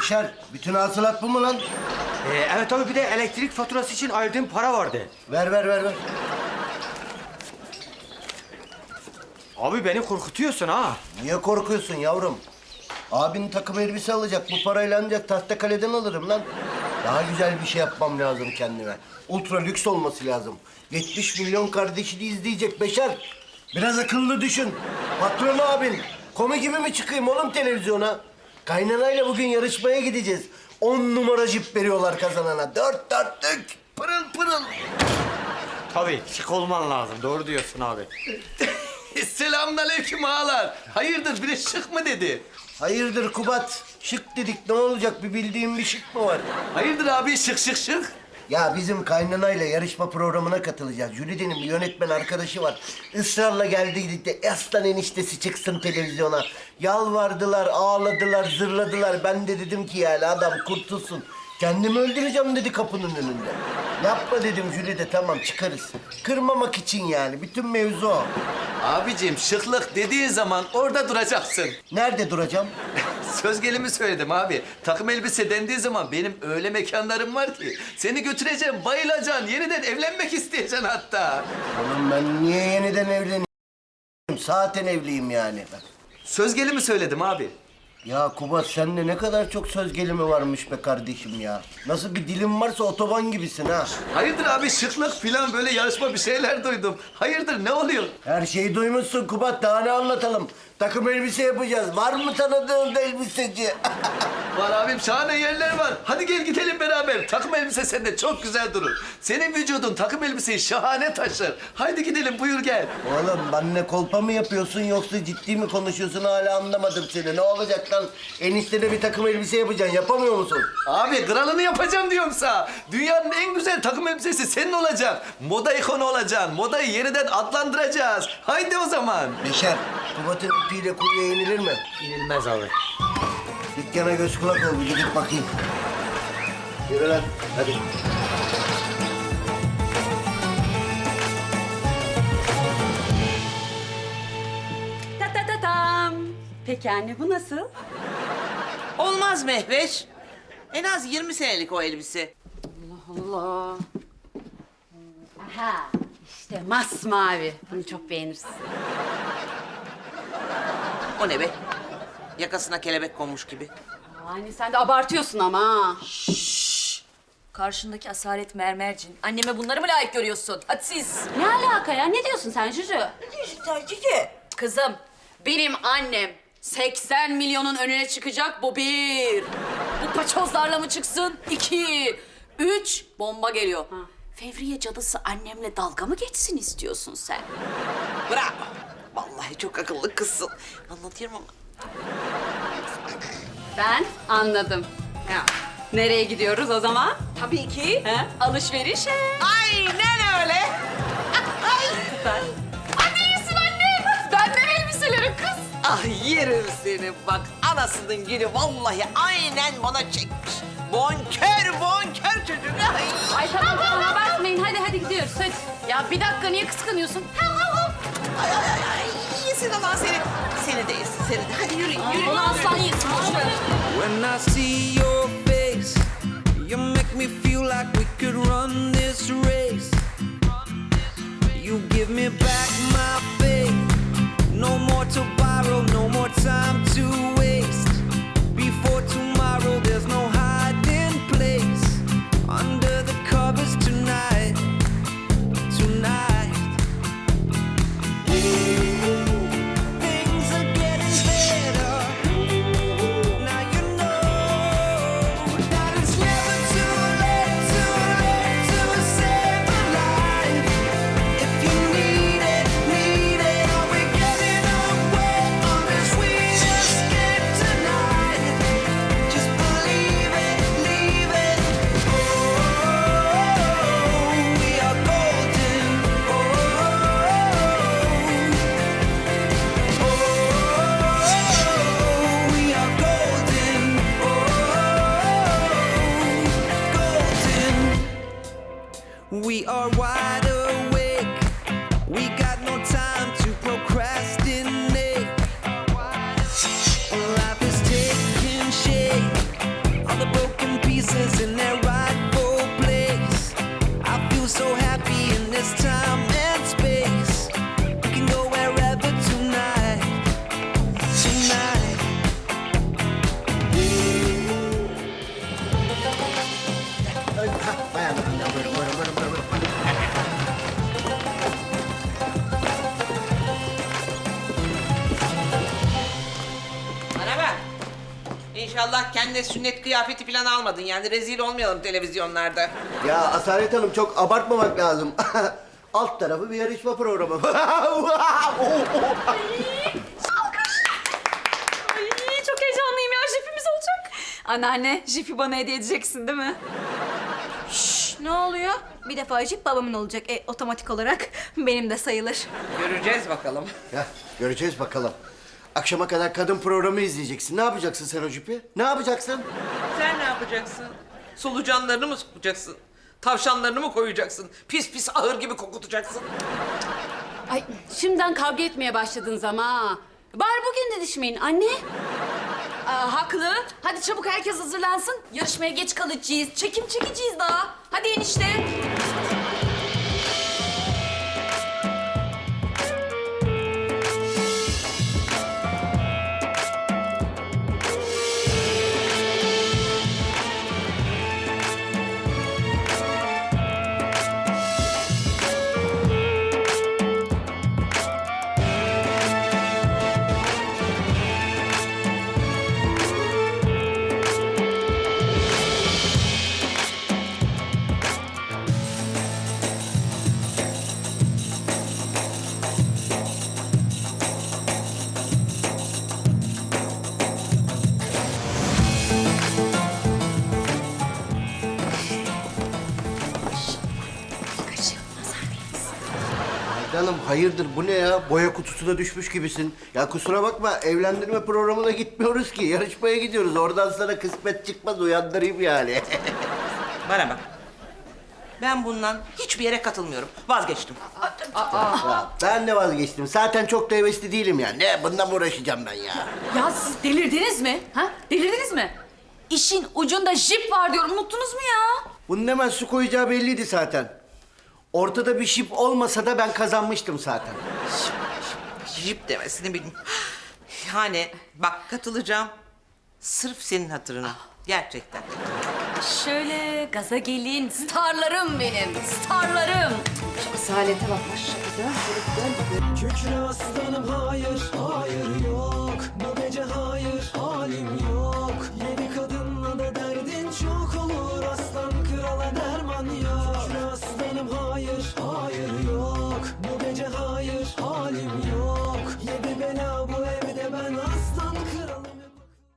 Beşer, bütün hasılat bu mu lan? Ee, evet abi bir de elektrik faturası için ayırdığım para vardı. Ver ver ver ver. Abi beni korkutuyorsun ha. Niye korkuyorsun yavrum? Abin takım elbise alacak. Bu parayla ancak tahta kaleden alırım lan. Daha güzel bir şey yapmam lazım kendime. Ultra lüks olması lazım. 70 milyon kardeşini izleyecek Beşer. Biraz akıllı düşün. Patron abin. Komi gibi mi çıkayım oğlum televizyona? Kaynanayla bugün yarışmaya gideceğiz. On numara jip veriyorlar kazanana. Dört dörtlük. Pırıl pırıl. Tabii şık olman lazım. Doğru diyorsun abi. Selamünaleyküm ağalar. Hayırdır biri şık mı dedi? Hayırdır Kubat? Şık dedik ne olacak? Bir bildiğin bir şık mı var? Hayırdır abi şık şık şık? Ya bizim kaynanayla yarışma programına katılacağız. Jüride'nin bir yönetmen arkadaşı var. Israrla geldiydik de aslan eniştesi çıksın televizyona. Yalvardılar, ağladılar, zırladılar. Ben de dedim ki yani adam kurtulsun. Kendimi öldüreceğim dedi kapının önünde. Yapma dedim Jülide tamam çıkarız. Kırmamak için yani. Bütün mevzu o. Abicim şıklık dediğin zaman orada duracaksın. Nerede duracağım? Söz gelimi söyledim abi. Takım elbise dendiği zaman benim öyle mekanlarım var ki. Seni götüreceğim, bayılacaksın, yeniden evlenmek isteyeceksin hatta. Oğlum ben niye yeniden evleneyim? Zaten evliyim yani. Söz gelimi söyledim abi. Ya Kubat sende ne kadar çok söz gelimi varmış be kardeşim ya. Nasıl bir dilin varsa otoban gibisin ha. Hayırdır abi şıklık falan böyle yarışma bir şeyler duydum. Hayırdır ne oluyor? Her şeyi duymuşsun Kubat daha ne anlatalım. Takım elbise yapacağız. Var mı tanıdığın elbiseci? Var abim şahane yerler var. Hadi gel gidelim beraber. Takım elbise sende çok güzel durur. Senin vücudun takım elbiseyi şahane taşır. Haydi gidelim buyur gel. Oğlum benimle kolpa mı yapıyorsun yoksa ciddi mi konuşuyorsun hala anlamadım seni. Ne olacak lan? Eniştene bir takım elbise yapacaksın. Yapamıyor musun? Abi kralını yapacağım diyorum sana. Dünyanın en güzel takım elbisesi senin olacak. Moda ikonu olacaksın. Modayı yeniden adlandıracağız. Haydi o zaman. Beşer, Kubat'ın ipiyle kurye yenilir mi? İnilmez abi. Dükkana göz kulak ol bir gidip bakayım. Yürü lan hadi. Ta ta ta tam. Peki anne bu nasıl? Olmaz Mehveş. En az 20 senelik o elbise. Allah. Aha işte masmavi. Bunu çok beğenirsin. O ne be? Yakasına kelebek konmuş gibi. Anne sen de abartıyorsun ama ha. Karşındaki asalet mermercin. Anneme bunları mı layık görüyorsun? Hadsiz. Ne alaka ya? Ne diyorsun sen Cücü? Kızım, benim annem 80 milyonun önüne çıkacak bu bir. Bu paçozlarla mı çıksın? İki. Üç. Bomba geliyor. Fevriye cadısı annemle dalga mı geçsin istiyorsun sen? Bravo. Vallahi çok akıllı kızsın. Anlatıyorum ama. Ben anladım. Ya. Nereye gidiyoruz o zaman? Tabii ki. He? Alışverişe. Aynen öyle. Süper. Anne iyisin anne. Benden elbiseleri kız. Ah yerim seni bak. Anasının gülü vallahi aynen bana çekmiş. Bonkör bonkör çocuk. Ay. Ay tamam tamam abartmayın. Hadi hadi gidiyoruz hadi. Ya bir dakika niye kıskanıyorsun? Ay ay ay ay. Yesin Allah seni. Seni. Hadi yürüyün yürüyün. Onu aslan. When I see your face, you make me feel like we could run this race. You give me back my faith. No more to borrow, no more time to waste. Before tomorrow, there's no hiding place. Under the covers tonight, tonight. İnşallah kendine sünnet kıyafeti falan almadın yani rezil olmayalım televizyonlarda. Ya Asalet Hanım çok abartmamak lazım. Alt tarafı bir yarışma programı. Ay çok heyecanlıyım ya jipimiz olacak. Anneanne jipi bana hediye edeceksin değil mi? Şş, ne oluyor? Bir defa jip babamın olacak. E, otomatik olarak benim de sayılır. Göreceğiz bakalım. ya göreceğiz bakalım. Akşama kadar kadın programı izleyeceksin. Ne yapacaksın sen o jipi? Ne yapacaksın? Sen ne yapacaksın? Solucanlarını mı sokacaksın? Tavşanlarını mı koyacaksın? Pis pis ahır gibi kokutacaksın. Ay şimdiden kavga etmeye başladınız ama ha. Bari bugün didişmeyin anne. Aa, haklı. Hadi çabuk herkes hazırlansın. Yarışmaya geç kalacağız. Çekim çekeceğiz daha. Hadi enişte. Hanım hayırdır bu ne ya? Boya kutusuna düşmüş gibisin. Ya kusura bakma evlendirme programına gitmiyoruz ki. Yarışmaya gidiyoruz. Oradan sana kısmet çıkmaz uyandırayım yani. Bana bak. Ben bundan hiçbir yere katılmıyorum. Vazgeçtim. Ya, ben de vazgeçtim. Zaten çok da hevesli değilim ya. Ne bundan mı uğraşacağım ben ya? Ya siz delirdiniz mi? Ha? Delirdiniz mi? İşin ucunda jip var diyorum. Unuttunuz mu ya? Bunun hemen su koyacağı belliydi zaten. Ortada bir şip olmasa da ben kazanmıştım zaten. Jip demesini bilmiyorum. Yani bak katılacağım. Sırf senin hatırına. Gerçekten. Şöyle gaza gelin. Starlarım benim. Starlarım. Şu asalete bak maşallah. Kükre aslanım hayır, hayır yok Bu gece hayır, halim